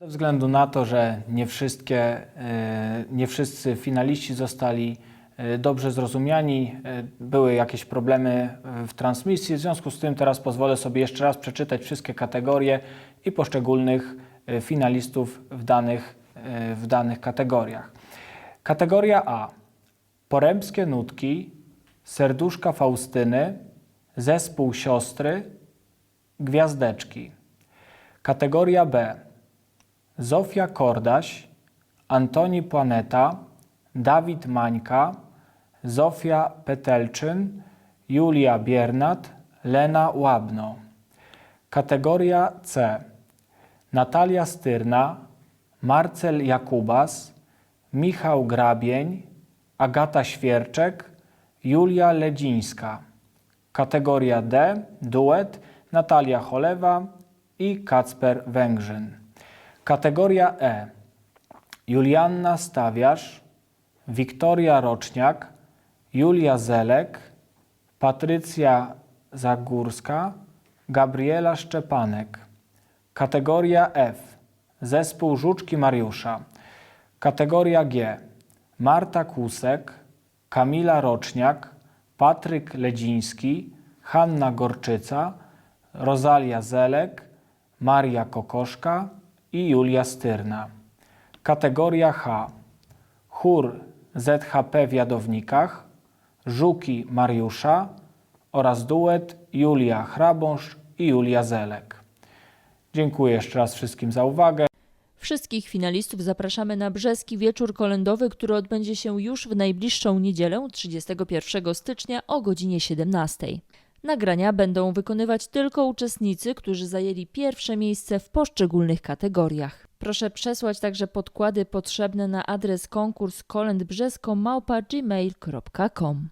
Ze względu na to, że nie, wszystkie, e, nie wszyscy finaliści zostali e, dobrze zrozumiani, e, były jakieś problemy w transmisji, w związku z tym teraz pozwolę sobie jeszcze raz przeczytać wszystkie kategorie i poszczególnych finalistów w danych, w danych kategoriach. Kategoria A. Porębskie nutki, serduszka Faustyny, zespół siostry, gwiazdeczki. Kategoria B. Zofia Kordaś, Antoni Planeta, Dawid Mańka, Zofia Petelczyn, Julia Biernat, Lena Łabno. Kategoria C. Natalia Styrna, Marcel Jakubas, Michał Grabień, Agata Świerczek, Julia Ledzińska. Kategoria D. Duet Natalia Cholewa i Kacper Węgrzyn. Kategoria E. Julianna Stawiarz, Wiktoria Roczniak, Julia Zelek, Patrycja Zagórska, Gabriela Szczepanek. Kategoria F. Zespół Żuczki Mariusza. Kategoria G. Marta Kusek, Kamila Roczniak, Patryk Ledziński, Hanna Gorczyca, Rozalia Zelek, Maria Kokoszka i Julia Styrna. Kategoria H. Chór ZHP w Jadownikach, Żuki Mariusza oraz duet Julia Hrabąż i Julia Zelek. Dziękuję jeszcze raz wszystkim za uwagę. Wszystkich finalistów zapraszamy na Brzeski Wieczór Kolędowy, który odbędzie się już w najbliższą niedzielę 31 stycznia o godzinie 17. Nagrania będą wykonywać tylko uczestnicy, którzy zajęli pierwsze miejsce w poszczególnych kategoriach. Proszę przesłać także podkłady potrzebne na adres konkurs kolędbrzesko.gmail.com